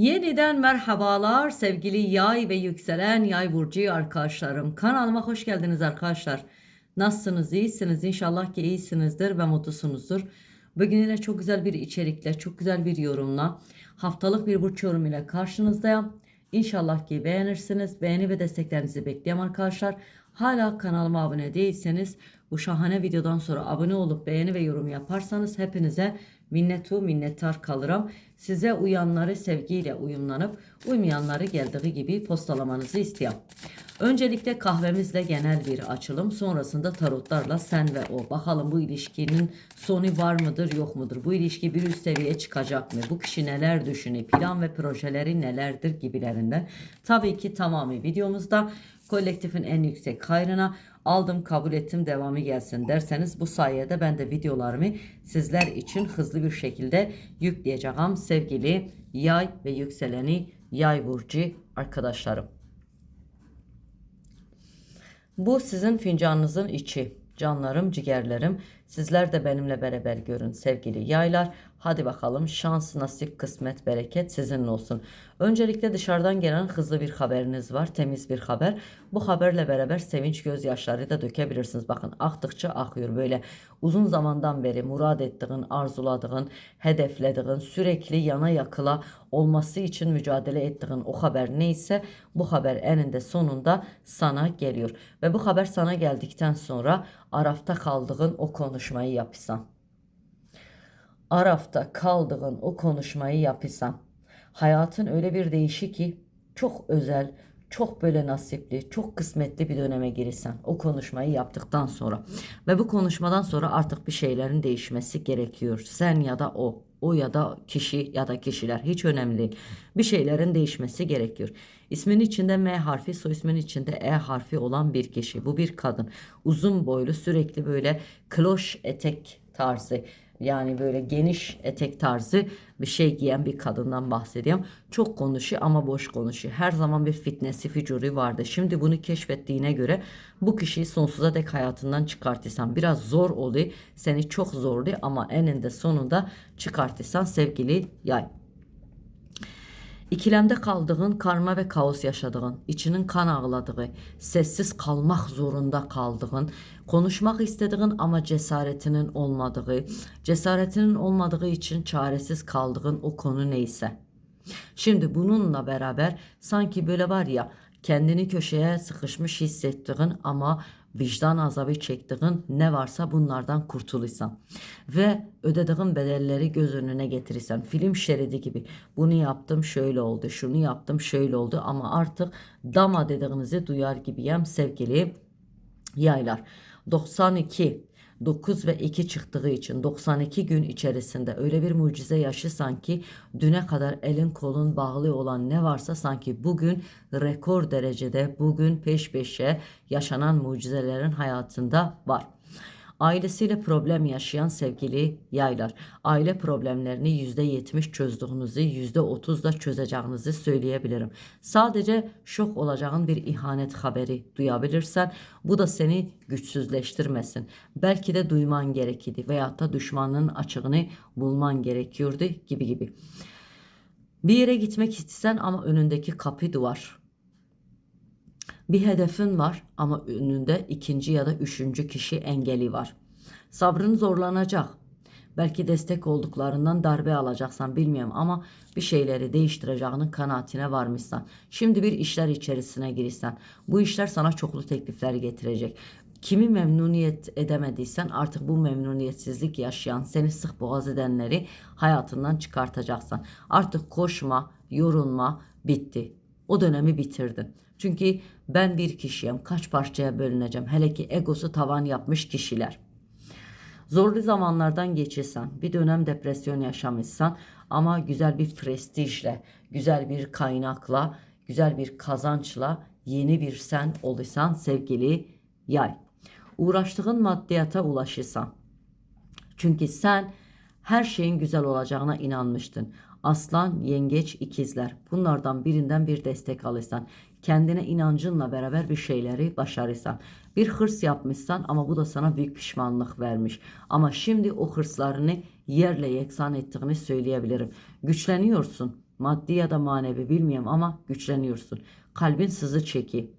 Yeniden merhabalar sevgili yay ve yükselen yay burcu arkadaşlarım. Kanalıma hoş geldiniz arkadaşlar. Nasılsınız? İyisiniz? İnşallah ki iyisinizdir ve mutlusunuzdur. Bugün yine çok güzel bir içerikle, çok güzel bir yorumla, haftalık bir burç yorum ile karşınızdayım. İnşallah ki beğenirsiniz. Beğeni ve desteklerinizi bekliyorum arkadaşlar. Hala kanalıma abone değilseniz bu şahane videodan sonra abone olup beğeni ve yorum yaparsanız hepinize minnetu minnettar kalırım. Size uyanları sevgiyle uyumlanıp uymayanları geldiği gibi postalamanızı istiyorum. Öncelikle kahvemizle genel bir açılım sonrasında tarotlarla sen ve o. Bakalım bu ilişkinin sonu var mıdır yok mudur? Bu ilişki bir üst seviyeye çıkacak mı? Bu kişi neler düşünüyor? Plan ve projeleri nelerdir gibilerinden. Tabii ki tamamı videomuzda kolektifin en yüksek hayrına aldım kabul ettim devamı gelsin derseniz bu sayede ben de videolarımı sizler için hızlı bir şekilde yükleyeceğim sevgili yay ve yükseleni yay burcu arkadaşlarım. Bu sizin fincanınızın içi. Canlarım, ciğerlerim. Sizler de benimle beraber görün sevgili yaylar. Hadi bakalım şans, nasip, kısmet, bereket sizinle olsun. Öncelikle dışarıdan gelen hızlı bir haberiniz var. Temiz bir haber. Bu haberle beraber sevinç gözyaşları da dökebilirsiniz. Bakın aktıkça akıyor böyle uzun zamandan beri murad ettiğin, arzuladığın, hedeflediğin, sürekli yana yakıla olması için mücadele ettiğin o haber neyse bu haber eninde sonunda sana geliyor. Ve bu haber sana geldikten sonra arafta kaldığın o konuşmayı yapısan. Arafta kaldığın o konuşmayı yapısan. Hayatın öyle bir değişi ki çok özel, çok böyle nasipli, çok kısmetli bir döneme girirsen o konuşmayı yaptıktan sonra ve bu konuşmadan sonra artık bir şeylerin değişmesi gerekiyor. Sen ya da o, o ya da kişi ya da kişiler hiç önemli değil. Bir şeylerin değişmesi gerekiyor. İsmin içinde M harfi, soy ismin içinde E harfi olan bir kişi. Bu bir kadın. Uzun boylu, sürekli böyle kloş etek tarzı yani böyle geniş etek tarzı bir şey giyen bir kadından bahsediyorum. Çok konuşuyor ama boş konuşuyor. Her zaman bir fitnesi, ficuri vardı. Şimdi bunu keşfettiğine göre bu kişiyi sonsuza dek hayatından çıkartırsan biraz zor oluyor. Seni çok zorluyor ama eninde sonunda çıkartırsan sevgili yay. İkilemde kaldığın, karma ve kaos yaşadığın, içinin kan ağladığı, sessiz kalmak zorunda kaldığın, konuşmak istediğin ama cesaretinin olmadığı, cesaretinin olmadığı için çaresiz kaldığın o konu neyse. Şimdi bununla beraber sanki böyle var ya kendini köşeye sıkışmış hissettiğin ama vicdan azabı çektiğin ne varsa bunlardan kurtulursan ve ödediğin bedelleri göz önüne getirirsen film şeridi gibi bunu yaptım şöyle oldu şunu yaptım şöyle oldu. ama artık dama dediğinizi duyar gibiyim sevgili yaylar. 92 9 ve 2 çıktığı için 92 gün içerisinde öyle bir mucize yaşı sanki düne kadar elin kolun bağlı olan ne varsa sanki bugün rekor derecede bugün peş peşe yaşanan mucizelerin hayatında var. Ailesiyle problem yaşayan sevgili yaylar, aile problemlerini %70 çözdüğünüzü, %30 da çözeceğinizi söyleyebilirim. Sadece şok olacağın bir ihanet haberi duyabilirsen bu da seni güçsüzleştirmesin. Belki de duyman gerekirdi veyahut da düşmanın açığını bulman gerekiyordu gibi gibi. Bir yere gitmek istesen ama önündeki kapı duvar. Bir hedefin var ama önünde ikinci ya da üçüncü kişi engeli var. Sabrın zorlanacak. Belki destek olduklarından darbe alacaksan bilmiyorum ama bir şeyleri değiştireceğinin kanaatine varmışsan. Şimdi bir işler içerisine girirsen bu işler sana çoklu teklifler getirecek. Kimi memnuniyet edemediysen artık bu memnuniyetsizlik yaşayan seni sık boğaz edenleri hayatından çıkartacaksan. Artık koşma, yorulma bitti. O dönemi bitirdin. Çünkü ben bir kişiyim. Kaç parçaya bölüneceğim. Hele ki egosu tavan yapmış kişiler. Zorlu zamanlardan geçirsen, bir dönem depresyon yaşamışsan ama güzel bir prestijle, güzel bir kaynakla, güzel bir kazançla yeni bir sen olursan sevgili yay. Uğraştığın maddiyata ulaşırsan. Çünkü sen her şeyin güzel olacağına inanmıştın. Aslan, yengeç, ikizler. Bunlardan birinden bir destek alırsan, kendine inancınla beraber bir şeyleri başarırsan, bir hırs yapmışsan ama bu da sana büyük pişmanlık vermiş. Ama şimdi o hırslarını yerle yeksan ettiğini söyleyebilirim. Güçleniyorsun. Maddi ya da manevi bilmiyorum ama güçleniyorsun. Kalbin sızı çeki.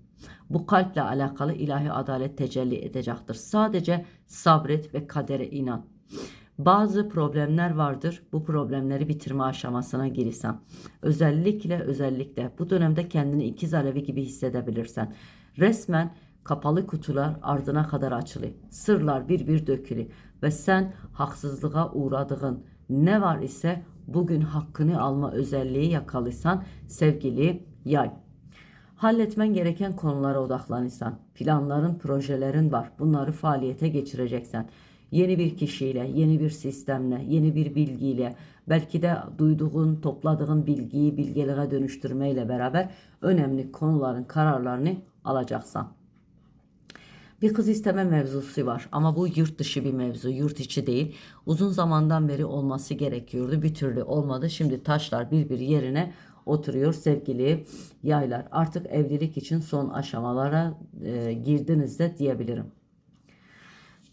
Bu kalple alakalı ilahi adalet tecelli edecektir. Sadece sabret ve kadere inan. Bazı problemler vardır. Bu problemleri bitirme aşamasına girirsen. Özellikle özellikle bu dönemde kendini ikiz alevi gibi hissedebilirsen. Resmen kapalı kutular ardına kadar açılır. Sırlar bir bir dökülür. Ve sen haksızlığa uğradığın ne var ise bugün hakkını alma özelliği yakalıysan sevgili yay. Halletmen gereken konulara odaklanırsan, planların, projelerin var. Bunları faaliyete geçireceksen. Yeni bir kişiyle, yeni bir sistemle, yeni bir bilgiyle, belki de duyduğun, topladığın bilgiyi bilgeliğe dönüştürmeyle beraber önemli konuların kararlarını alacaksan. Bir kız isteme mevzusu var ama bu yurt dışı bir mevzu, yurt içi değil. Uzun zamandan beri olması gerekiyordu. Bir türlü olmadı. Şimdi taşlar bir bir yerine oturuyor sevgili yaylar. Artık evlilik için son aşamalara e, girdiniz de diyebilirim.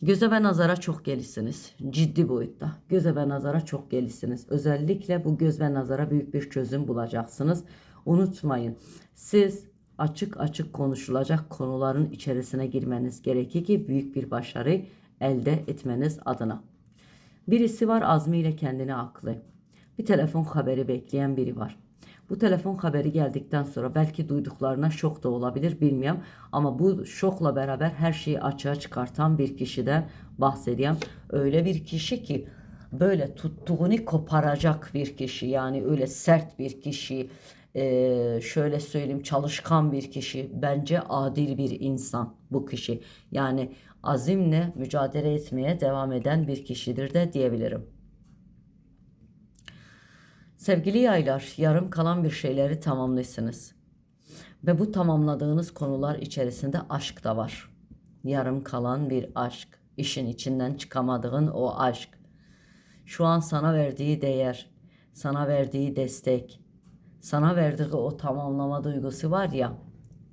Göze ve nazara çok gelisiniz. Ciddi boyutta. Göze ve nazara çok gelisiniz. Özellikle bu göz ve nazara büyük bir çözüm bulacaksınız. Unutmayın. Siz açık açık konuşulacak konuların içerisine girmeniz gerekir ki büyük bir başarı elde etmeniz adına. Birisi var azmiyle kendini aklı. Bir telefon haberi bekleyen biri var. Bu telefon haberi geldikten sonra belki duyduklarına şok da olabilir bilmiyorum. Ama bu şokla beraber her şeyi açığa çıkartan bir kişiden bahsediyorum. Öyle bir kişi ki böyle tuttuğunu koparacak bir kişi. Yani öyle sert bir kişi. Ee, şöyle söyleyeyim çalışkan bir kişi. Bence adil bir insan bu kişi. Yani azimle mücadele etmeye devam eden bir kişidir de diyebilirim. Sevgili yaylar, yarım kalan bir şeyleri tamamlıyorsunuz. Ve bu tamamladığınız konular içerisinde aşk da var. Yarım kalan bir aşk. işin içinden çıkamadığın o aşk. Şu an sana verdiği değer, sana verdiği destek, sana verdiği o tamamlama duygusu var ya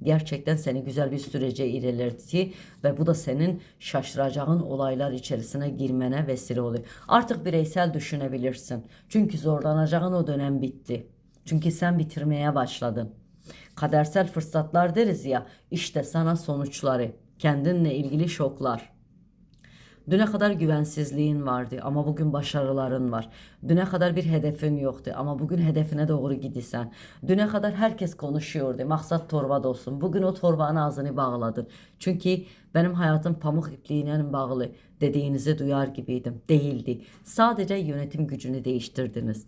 gerçekten seni güzel bir sürece ilerletti ve bu da senin şaşıracağın olaylar içerisine girmene vesile oluyor. Artık bireysel düşünebilirsin. Çünkü zorlanacağın o dönem bitti. Çünkü sen bitirmeye başladın. Kadersel fırsatlar deriz ya işte sana sonuçları, kendinle ilgili şoklar. Düne kadar güvensizliğin vardı ama bugün başarıların var. Düne kadar bir hedefin yoktu ama bugün hedefine doğru gidiyorsun. Düne kadar herkes konuşuyordu. Maksat torbada olsun. Bugün o torbanın ağzını bağladın. Çünkü benim hayatım pamuk ipliğine bağlı dediğinizi duyar gibiydim. Değildi. Sadece yönetim gücünü değiştirdiniz.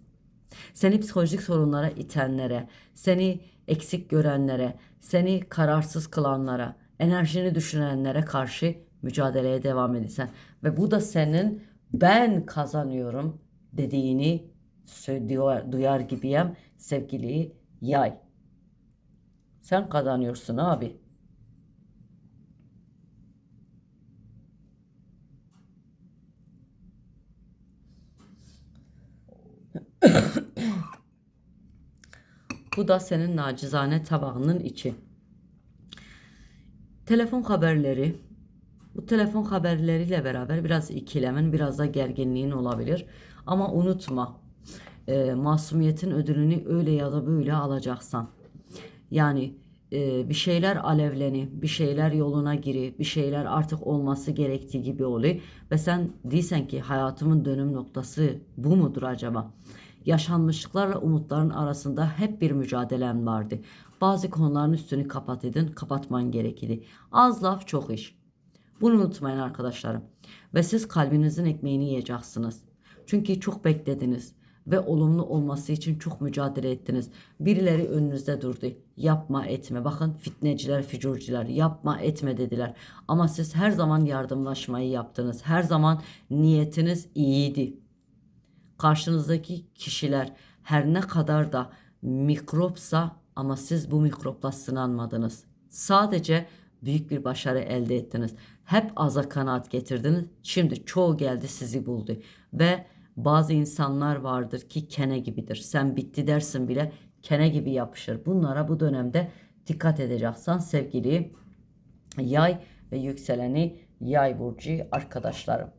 Seni psikolojik sorunlara itenlere, seni eksik görenlere, seni kararsız kılanlara, enerjini düşünenlere karşı mücadeleye devam edilsen ve bu da senin ben kazanıyorum dediğini duyar, duyar gibiyim sevgili yay. Sen kazanıyorsun abi. Bu da senin nacizane tabağının içi. Telefon haberleri, bu telefon haberleriyle beraber biraz ikilemin, biraz da gerginliğin olabilir. Ama unutma, e, masumiyetin ödülünü öyle ya da böyle alacaksan. Yani e, bir şeyler alevleni, bir şeyler yoluna giri, bir şeyler artık olması gerektiği gibi oluyor. Ve sen değilsen ki hayatımın dönüm noktası bu mudur acaba? Yaşanmışlıklarla umutların arasında hep bir mücadelen vardı. Bazı konuların üstünü kapat edin, kapatman gerekirdi. Az laf çok iş. Bunu unutmayın arkadaşlarım. Ve siz kalbinizin ekmeğini yiyeceksiniz. Çünkü çok beklediniz ve olumlu olması için çok mücadele ettiniz. Birileri önünüzde durdu. Yapma etme. Bakın fitneciler, fücurciler yapma etme dediler. Ama siz her zaman yardımlaşmayı yaptınız. Her zaman niyetiniz iyiydi. Karşınızdaki kişiler her ne kadar da mikropsa ama siz bu mikropla sınanmadınız. Sadece büyük bir başarı elde ettiniz. Hep aza kanaat getirdiniz. Şimdi çoğu geldi sizi buldu. Ve bazı insanlar vardır ki kene gibidir. Sen bitti dersin bile kene gibi yapışır. Bunlara bu dönemde dikkat edeceksen sevgili yay ve yükseleni yay burcu arkadaşlarım.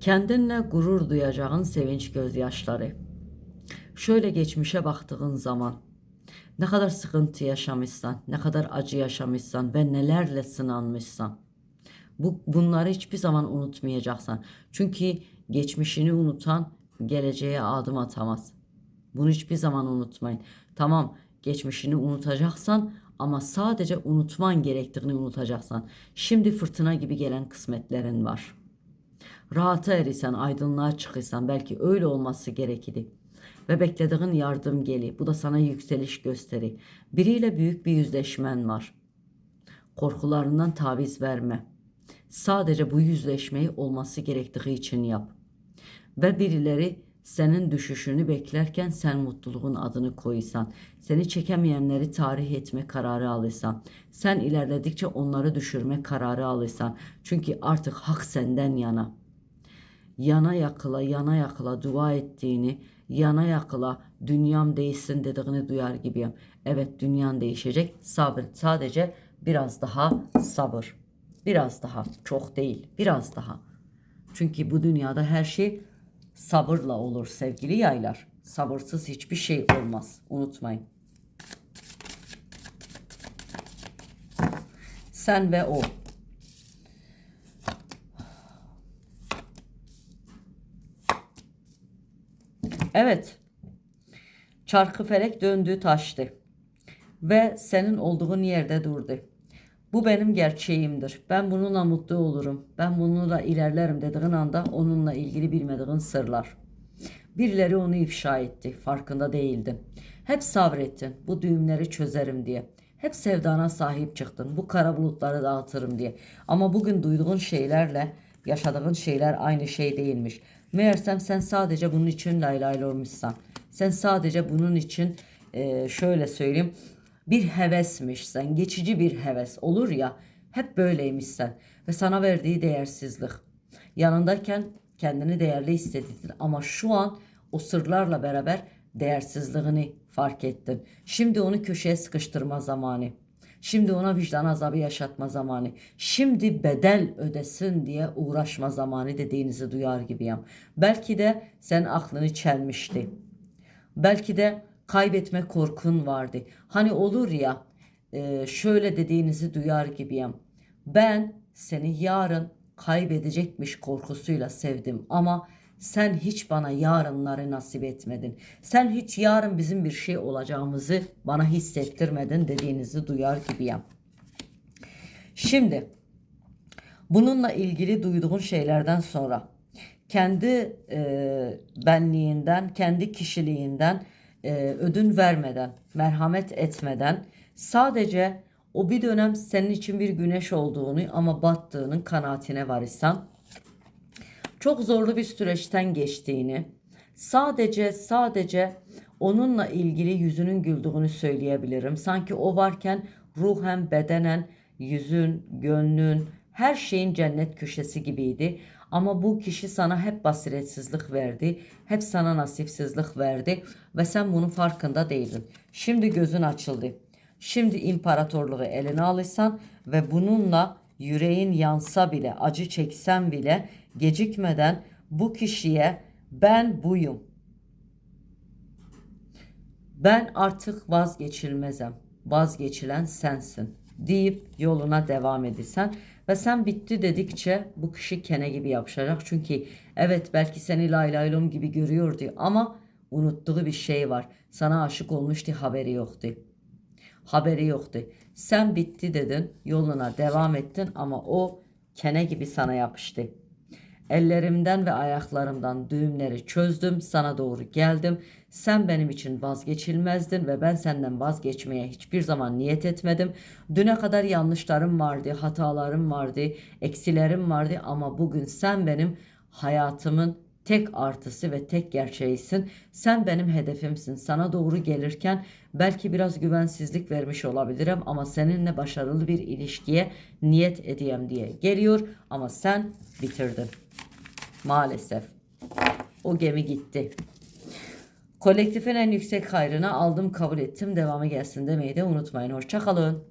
Kendinle gurur duyacağın sevinç gözyaşları. Şöyle geçmişe baktığın zaman ne kadar sıkıntı yaşamışsan, ne kadar acı yaşamışsan ve nelerle sınanmışsan. Bu, bunları hiçbir zaman unutmayacaksın. Çünkü geçmişini unutan geleceğe adım atamaz. Bunu hiçbir zaman unutmayın. Tamam geçmişini unutacaksan ama sadece unutman gerektiğini unutacaksan. Şimdi fırtına gibi gelen kısmetlerin var. Rahata erisen, aydınlığa çıkırsan belki öyle olması gerekidi. Ve beklediğin yardım geli. Bu da sana yükseliş gösteri. Biriyle büyük bir yüzleşmen var. Korkularından taviz verme. Sadece bu yüzleşmeyi olması gerektiği için yap. Ve birileri senin düşüşünü beklerken sen mutluluğun adını koysan, seni çekemeyenleri tarih etme kararı alırsan, sen ilerledikçe onları düşürme kararı alırsan. Çünkü artık hak senden yana. Yana yakıla, yana yakıla dua ettiğini, yana yakıla dünyam değişsin dediğini duyar gibiyim. Evet dünyan değişecek. Sabır. Sadece biraz daha sabır. Biraz daha. Çok değil. Biraz daha. Çünkü bu dünyada her şey sabırla olur sevgili yaylar. Sabırsız hiçbir şey olmaz. Unutmayın. Sen ve o. Evet. Çarkı felek döndü taştı. Ve senin olduğun yerde durdu. Bu benim gerçeğimdir. Ben bununla mutlu olurum. Ben bununla ilerlerim dediğin anda onunla ilgili bilmediğin sırlar. Birileri onu ifşa etti. Farkında değildin. Hep sabrettin. Bu düğümleri çözerim diye. Hep sevdana sahip çıktın. Bu kara bulutları dağıtırım diye. Ama bugün duyduğun şeylerle yaşadığın şeyler aynı şey değilmiş. Meğersem sen sadece bunun için laylayla olmuşsan. Sen sadece bunun için e, şöyle söyleyeyim bir hevesmiş sen geçici bir heves olur ya hep böyleymiş sen ve sana verdiği değersizlik. Yanındayken kendini değerli hissettin ama şu an o sırlarla beraber değersizliğini fark ettin. Şimdi onu köşeye sıkıştırma zamanı. Şimdi ona vicdan azabı yaşatma zamanı. Şimdi bedel ödesin diye uğraşma zamanı dediğinizi duyar gibiyim. Belki de sen aklını çelmişti. Belki de kaybetme korkun vardı. Hani olur ya e, şöyle dediğinizi duyar gibiyim. Ben seni yarın kaybedecekmiş korkusuyla sevdim ama sen hiç bana yarınları nasip etmedin. Sen hiç yarın bizim bir şey olacağımızı bana hissettirmedin dediğinizi duyar gibiyim. Şimdi bununla ilgili duyduğun şeylerden sonra kendi e, benliğinden, kendi kişiliğinden e, ödün vermeden, merhamet etmeden sadece o bir dönem senin için bir güneş olduğunu ama battığının kanaatine varırsan çok zorlu bir süreçten geçtiğini sadece sadece onunla ilgili yüzünün güldüğünü söyleyebilirim. Sanki o varken ruhen bedenen yüzün, gönlün, her şeyin cennet köşesi gibiydi. Ama bu kişi sana hep basiretsizlik verdi. Hep sana nasipsizlik verdi. Ve sen bunun farkında değildin. Şimdi gözün açıldı. Şimdi imparatorluğu eline alırsan ve bununla yüreğin yansa bile, acı çeksen bile gecikmeden bu kişiye ben buyum. Ben artık vazgeçilmezim. Vazgeçilen sensin deyip yoluna devam edilsen ve sen bitti dedikçe bu kişi kene gibi yapışacak. Çünkü evet belki seni lay laylom gibi görüyordu ama unuttuğu bir şey var. Sana aşık olmuştu haberi yoktu. Haberi yoktu. Sen bitti dedin yoluna devam ettin ama o kene gibi sana yapıştı. Ellerimden ve ayaklarımdan düğümleri çözdüm, sana doğru geldim. Sen benim için vazgeçilmezdin ve ben senden vazgeçmeye hiçbir zaman niyet etmedim. Düne kadar yanlışlarım vardı, hatalarım vardı, eksilerim vardı ama bugün sen benim hayatımın tek artısı ve tek gerçeğisin. Sen benim hedefimsin. Sana doğru gelirken belki biraz güvensizlik vermiş olabilirim ama seninle başarılı bir ilişkiye niyet edeyim diye geliyor ama sen bitirdin. Maalesef. O gemi gitti. Kolektifin en yüksek hayrına aldım kabul ettim devamı gelsin demeyi de unutmayın. Hoşçakalın.